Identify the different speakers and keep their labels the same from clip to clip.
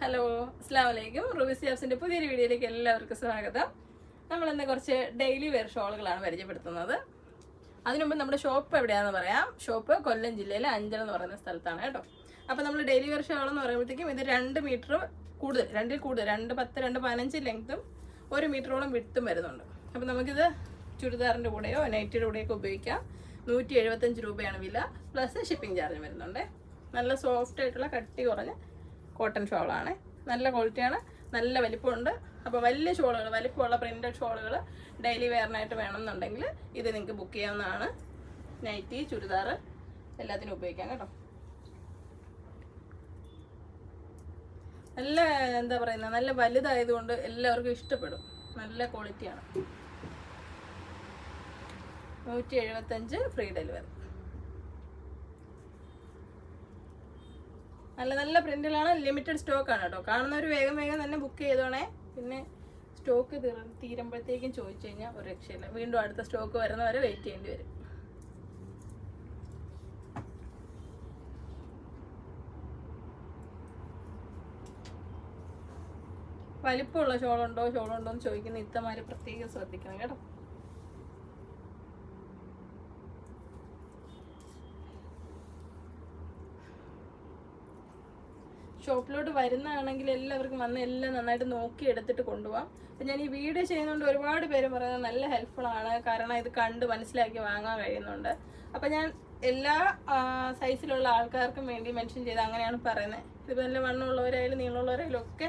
Speaker 1: Hello അസ്സാം വലൈക്കും റുബിസി ആപ്സിന്റെ പുതിയൊരു വീഡിയോയിലേക്ക് എല്ലാവർക്കും സ്വാഗതം. നമ്മൾ ഇന്ന് കുറച്ച് ഡെയിലി വെയർ ഷോളുകളാണ് പരിചയപ്പെടുത്തുന്നത്. അതിനുമുമ്പ് നമ്മുടെ ഷോപ്പ് എവിടെയാണെന്ന് പറയാം. ഷോപ്പ് കൊല്ലം ജില്ലയിലെ അഞ്ചൽ എന്ന് പറയുന്ന സ്ഥലത്താണ് കേട്ടോ. അപ്പോൾ നമ്മൾ ഡെയിലി വെയർ ഷോൾ എന്ന് പറയുമ്പോഴത്തേക്കും ഇത് രണ്ട് മീറ്റർ കൂടുതൽ രണ്ടിൽ കൂടുതൽ രണ്ട് പത്ത് രണ്ട് പതിനഞ്ച് ലെങ്ത്തും ഒരു മീറ്ററോളം വിട്ടും വരുന്നുണ്ട്. അപ്പോൾ നമുക്കിത് ചുരിദാറിന്റെ കൂടെയോ നൈറ്റിയുടെ കൂടെയൊക്കെ ഉപയോഗിക്കാം. നൂറ്റി എഴുപത്തഞ്ച് രൂപയാണ് വില. പ്ലസ് ഷിപ്പിംഗ് ചാർജ് വരുന്നുണ്ട്. നല്ല സോഫ്റ്റ് ആയിട്ടുള്ള കട്ടി കുറഞ്ഞ കോട്ടൺ ഷോളാണ് നല്ല ക്വാളിറ്റിയാണ് നല്ല വലിപ്പമുണ്ട്. അപ്പോൾ വലിയ ഷോളുകൾ വലിപ്പമുള്ള പ്രിന്റഡ് ഷോളുകൾ ഡെയിലി വെയറിനായിട്ട് വേണമെന്നുണ്ടെങ്കിൽ ഇത് നിങ്ങൾക്ക് ബുക്ക് ചെയ്യാവുന്നതാണ്. നൈറ്റി ചുരിദാർ എല്ലാത്തിനും ഉപയോഗിക്കാം കേട്ടോ. നല്ല എന്താ പറയുന്നത് നല്ല വലുതായതുകൊണ്ട് എല്ലാവർക്കും ഇഷ്ടപ്പെടും. നല്ല ക്വാളിറ്റിയാണ് നൂറ്റി എഴുപത്തഞ്ച് ഫ്രീ ഡെലിവറി നല്ല നല്ല പ്രിന്റുകളാണ്. ലിമിറ്റഡ് സ്റ്റോക്ക് ആണ് കേട്ടോ. കാണുന്നവർ വേഗം വേഗം തന്നെ ബുക്ക് ചെയ്തോണേ. പിന്നെ സ്റ്റോക്ക് തീരുമ്പോഴത്തേക്കും ചോദിച്ചു കഴിഞ്ഞാൽ ഒരു രക്ഷയില്ല. വീണ്ടും അടുത്ത സ്റ്റോക്ക് വരുന്നവരെ വെയിറ്റ് ചെയ്യേണ്ടി വരും. വലിപ്പമുള്ള ഷോളുണ്ടോ ഷോളുണ്ടോ എന്ന് ചോദിക്കുന്ന ഇത്തമാര് പ്രത്യേകം ശ്രദ്ധിക്കണം കേട്ടോ. ഷോപ്പിലോട്ട് വരുന്നതാണെങ്കിൽ എല്ലാവർക്കും വന്ന് എല്ലാം നന്നായിട്ട് നോക്കി എടുത്തിട്ട് കൊണ്ടുപോകാം അപ്പം ഞാൻ ഈ വീഡിയോ ചെയ്യുന്നതുകൊണ്ട് ഒരുപാട് പേര് പറയുന്നത് നല്ല ഹെൽപ്ഫുൾ ആണ്. കാരണം ഇത് കണ്ട് മനസ്സിലാക്കി വാങ്ങാൻ കഴിയുന്നുണ്ട്. അപ്പം ഞാൻ എല്ലാ സൈസിലുള്ള ആൾക്കാർക്കും വേണ്ടി മെൻഷൻ ചെയ്ത് അങ്ങനെയാണ് പറയുന്നത്. ഇതിപ്പോൾ നല്ല വണ്ണമുള്ളവരായാലും നീളമുള്ളവരായാലും ഒക്കെ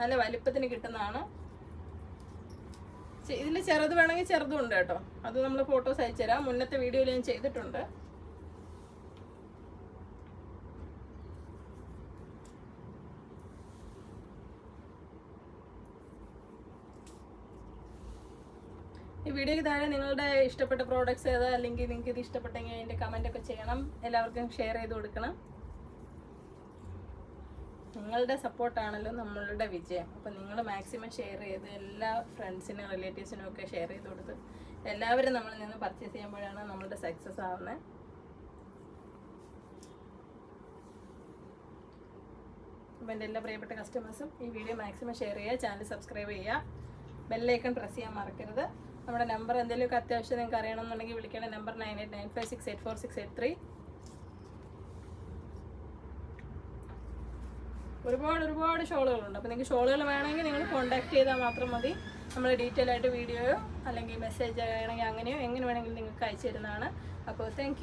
Speaker 1: നല്ല വലിപ്പത്തിന് കിട്ടുന്നതാണ്. ഇതിൽ ചെറുത് വേണമെങ്കിൽ ചെറുതും ഉണ്ട് കേട്ടോ. അത് നമ്മൾ ഫോട്ടോസ് അയച്ചു തരാം മുന്നത്തെ വീഡിയോയിൽ ഞാൻ ചെയ്തിട്ടുണ്ട്. ഈ വീഡിയോയ്ക്ക് താഴെ നിങ്ങളുടെ ഇഷ്ടപ്പെട്ട പ്രോഡക്റ്റ്സ് ഏതാ? അല്ലെങ്കിൽ നിങ്ങൾക്ക് ഇത് ഇഷ്ടപ്പെട്ടെങ്കിൽ അതിന്റെ കമന്റ് ഒക്കെ ചെയ്യണം. എല്ലാവർക്കും ഷെയർ ചെയ്ത് കൊടുക്കണം. നിങ്ങളുടെ സപ്പോർട്ടാണല്ലോ നമ്മളുടെ വിജയം. അപ്പം നിങ്ങൾ മാക്സിമം ഷെയർ ചെയ്ത് എല്ലാ ഫ്രണ്ട്സിനും റിലേറ്റീവ്സിനും ഒക്കെ ഷെയർ ചെയ്ത് കൊടുത്ത് എല്ലാവരും നമ്മളിൽ നിന്ന് പർച്ചേസ് ചെയ്യുമ്പോഴാണ് നമ്മളുടെ സക്സസ് ആവുന്നത് അപ്പം എന്റെ എല്ലാ പ്രിയപ്പെട്ട കസ്റ്റമേഴ്സും ഈ വീഡിയോ മാക്സിമം ഷെയർ ചെയ്യുക. ചാനൽ സബ്സ്ക്രൈബ് ചെയ്യുക. ബെല്ലൈക്കൺ പ്രസ് ചെയ്യാൻ മറക്കരുത്. നമ്മുടെ നമ്പർ എന്തെങ്കിലുമൊക്കെ അത്യാവശ്യം നിങ്ങൾക്ക് അറിയണമെന്നുണ്ടെങ്കിൽ വിളിക്കേണ്ട number nine eight nine five six eight four six eight three ഒരുപാട് ഒരുപാട് ഷോളുകളുണ്ട്. അപ്പോൾ നിങ്ങൾക്ക് ഷോളുകൾ വേണമെങ്കിൽ നിങ്ങൾ കോൺടാക്ട് ചെയ്താൽ മാത്രം മതി. നമ്മൾ ഡീറ്റെയിൽ ആയിട്ട് വീഡിയോയോ അല്ലെങ്കിൽ മെസ്സേജ് ആണെങ്കിൽ അങ്ങനെയോ എങ്ങനെ വേണമെങ്കിലും നിങ്ങൾക്ക് അയച്ചു തരുന്നതാണ്. അപ്പോൾ താങ്ക്